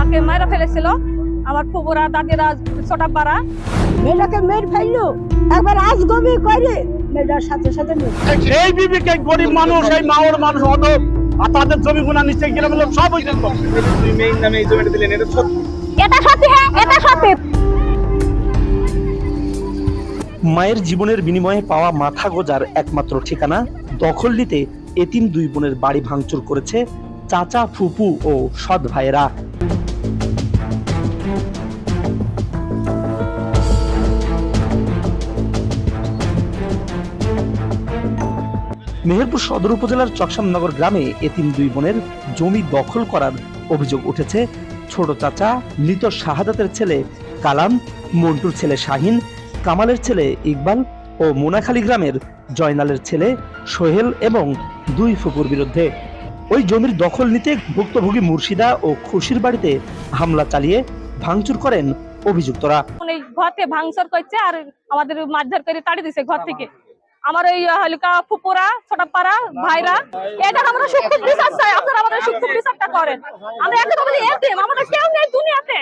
মাকে মায়েরা ফেলেছিল। আমার ফুবুরা দাদিরা মেয়েটাকে মেয়ের ফেলল। একবার আজগবি করে মেয়েটার সাথে সাথে এই বিবেকে গরিব মানুষ এই মাওর মানুষ অদব আর তাদের জমি গুণা নিচে গ্রামের লোক সব ওই মেইন নামে এই জমিটা দিলেন এটা সত্যি? এটা সত্যি হ্যাঁ এটা সত্যি। মায়ের জীবনের বিনিময়ে পাওয়া মাথা গোজার একমাত্র ঠিকানা দখল নিতে এতিম দুই বোনের বাড়ি ভাঙচুর করেছে চাচা ফুপু ও সৎ ভাইয়েরা। মেহেরপুর সদর উপজেলার চকসামনগর গ্রামে এতিম দুই বোনের জমি দখল করার অভিযোগ উঠেছে। ছোট চাচা মৃত শাহাদাতের ছেলে কালাম, মন্টুর ছেলে শাহিন, কামালের ছেলে ইকবাল ও মোনাখালী গ্রামের জয়নালের ছেলে সোহেল এবং দুই ফুপুর বিরুদ্ধে। ওই জমির দখল নিতে ভুক্তভোগী মুর্শিদা ও খুশির বাড়িতে হামলা চালিয়ে ভাঙচুর করেন অভিযুক্তরা। উনি ঘর থেকে ভাঙচুর করছে আর আমাদের মারধর করে তাড়ি দিছে ঘর থেকে। আমার এই হালকা ফুপুরা ছোটাপাড়া ভাইরা, এটা আমরা সুখ রিসার্চ চাই, আপনারা আমাদের সুখ রিসার্চটা করেন। আমরা একটা আমাদের এতিম আমাদের কেউ নেই দুনিয়াতে।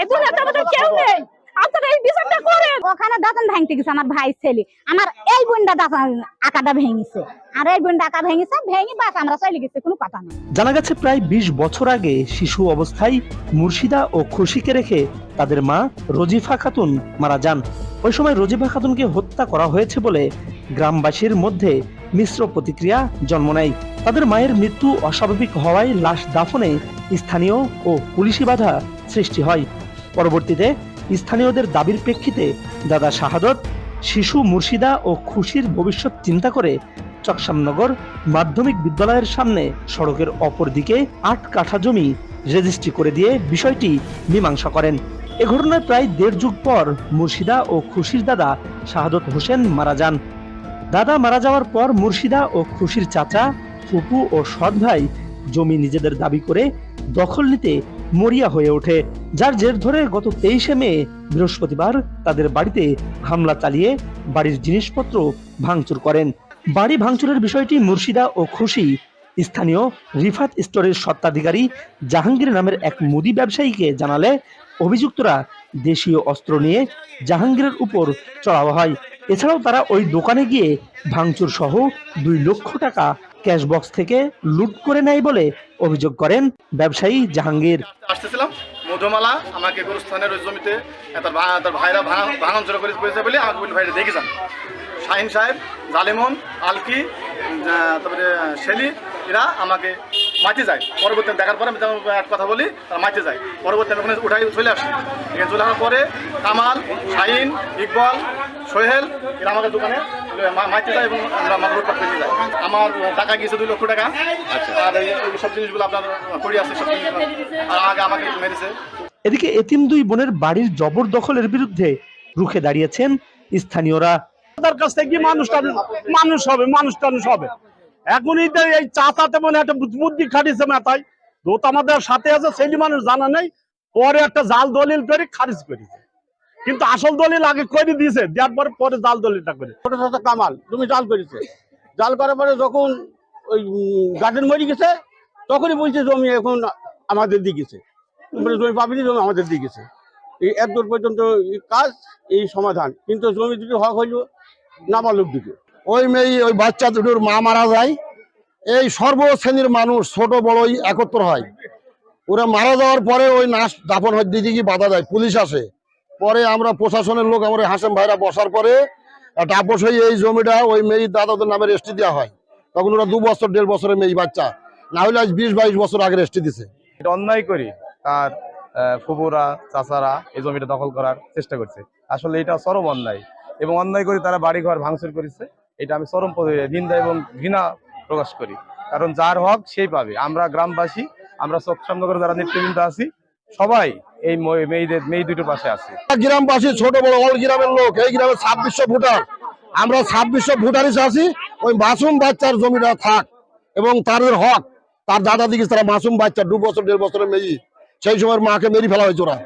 এই দুনিয়াতে আমাদের কেউ নেই। আপনারা এই বিচারটা করেন। ওখানে দাঁতন ভাঙতে গেছে আমার ভাই ছেলে। আমার এই বোনটা দাঁতন আকাটা ভেঙেছে। আর এই বোনটা আঁকা ভেঙেছে ভেঙে বাস আমরা চলে গেছে কোনো কথা নেই। জানা গেছে প্রায় ২০ বছর আগে শিশু অবস্থায় মুর্শিদা ও খুশিকে রেখে তাদের মা রজিফা খাতুন মারা যান। ওই সময় রজিফা খাতুনকে হত্যা করা হয়েছে বলে গ্রামবাসীর মধ্যে মিশ্র প্রতিক্রিয়া জন্ম নেয়। তাদের মায়ের মৃত্যু অস্বাভাবিক হওয়ায় লাশ দাফনে স্থানীয় ও পুলিশি বাধা সৃষ্টি হয়। পরবর্তীতে স্থানীয়দের দাবির প্রেক্ষিতে দাদা শাহাদত, শিশু মুর্শিদা ও খুশির ভবিষ্যৎ চিন্তা করে চকসামনগর মাধ্যমিক বিদ্যালয়ের সামনে সড়কের অপর দিকে আট কাঠা জমি রেজিস্ট্রি করে দিয়ে বিষয়টি মীমাংসা করেন। এ ঘটনায় প্রায় দেড় যুগ পর মুর্শিদা ও খুশির দাদা শাহাদত হোসেন মারা যান। দাদা মারা যাওয়ার পর মুর্শিদা ও খুশির চাচা, ফুপু ও সৎ ভাই জমি নিজেদের দাবি করে দখল নিতে মরিয়া হয়ে ওঠে। যার জের ধরে গত তেইশে মে, বৃহস্পতিবার তাদের বাড়িতে হামলা চালিয়ে বাড়ির জিনিসপত্র ভাঙচুর করেন। বাড়ি ভাঙচুরের বিষয়টি মুর্শিদা ও খুশি স্থানীয় রিফাত স্টোরের স্বত্বাধিকারী জাহাঙ্গীর নামের এক মুদি ব্যবসায়ীকে জানালে, অভিযুক্তরা দেশীয় অস্ত্র নিয়ে জাহাঙ্গীরের উপর চড়াও হয়। এছাড়াও তারা ওই দোকানে গিয়ে ভাঙচুর সহ দুই লক্ষ টাকা ক্যাশ বক্স থেকে লুট করে নেয় বলে অভিযোগ করেন ব্যবসায়ী জাহাঙ্গীর। আসতেছিলাম, মধুমালা আমাকে গুরুস্থানের ওই জমিতে তার ভাইরা ভাঙন ভাঙাচোরা করে করেছে বলে আমাকে বলি ভাইরা দেখে যান। শাহিন সাহেব, জালিমন, আলকি তারপরে শেলি, এরা আমাকে মাটি যায়। পরবর্তী দেখার পরে আমি এক কথা বলি তারা মাইতে যায়। পরবর্তী আমি ওখানে উঠাই চলে আসি। এখানে চলে আসার পরে কামাল শাহিন ইকবাল সোহেল এরা আমাদের দোকানে মা- মাটি যায় এবং আমরা লুটপাট করে নিয়ে যায় আমার টাকা গিয়েছে দুই লক্ষ টাকা। আর এই সব জিনিসগুলো আপনার পড়ে আছে সব আর আগে আমাকে মেরেছে। এদিকে এতিম দুই বোনের বাড়ির জবরদখলের বিরুদ্ধে রুখে দাঁড়িয়েছেন স্থানীয়রা। তার কাছ থেকে মানুষ মানুষ হবে মানুষ টানুষ হবে? এখন এই যে- এই চাচাতে মনে একটা বুদ্ধি খাটিয়েছে মাথায়। দোত আমাদের সাথে আছে সেই মানুষ জানা নেই। পরে একটা জাল দলিল করে খারিজ করেছে কিন্তু আসল দলিল আগে করে দিয়েছে, দেওয়ার পরে পরে জাল দলিলটা করে ছোট ছোট কামাল, তুমি জাল করেছে। জাল করার পরে যখন ওই গার্ডেন মরে গেছে, তখনই বলছে জমি এখন আমাদের দিয়ে গেছে। জমি পাবিনি জমি আমাদের দিয়ে গেছে। এই এত দূর পর্যন্ত কাজ, এই সমাধান। কিন্তু জমি দুটো হক হইল নাবালক দিকে ওই মেয়ে, ওই বাচ্চা দুটোর মা মারা যায়। এই সর্বশ্রেণীর মানুষ ছোট, বড়ই একত্র হয়। ওরা মারা যাওয়ার পরে ওই নাশ দাফন হয়, দিদি কি বাধা দেয়? পুলিশ আসে। পরে আমরা প্রশাসনের লোক, আমরা হাসেম ভাইরা বসার পরে আপোষ হয়ে এই জমিটা ওই মেয়ের দাদাদের নামে রেস্টি দেওয়া হয়। তখন ওরা দু বছর, দেড় বছরের মেয়ে বাচ্চা। না হলে আজ বিশ, বাইশ বছর আগে রেস্টি দিছে। এটা অন্যায় করি তার ফুফুরা, চাচারা এই জমিটা দখল করার চেষ্টা করছে। আসলে এটা চরম অন্যায় এবং অন্যায় করে তারা বাড়িঘর ভাঙচুর করেছে। এটা আমি চরম নিন্দা এবং ঘৃণা প্রকাশ করি। কারণ যার হক সেই পাবে। আমরা গ্রামবাসী, আমরা চকসামনগর যারা নেতৃবৃন্দ আছি, সবাই এই মেয়েদের, মেয়ে দুটোর পাশে আছি। গ্রামবাসী ছোট, বড়, অল গ্রামের লোক, এই গ্রামে ছাব্বিশশো ভোটার। আমরা ছাব্বিশশো ভোটার হিসেবে আছি। ওই মাসুম বাচ্চার জমিটা থাক এবং তাদের হক। তার দাদা দিকে তারা মাসুম বাচ্চা দু বছর, দেড় বছরের মেয়ে। সেই সময় মাকে মেরে ফেলা হয়েছে ওরা।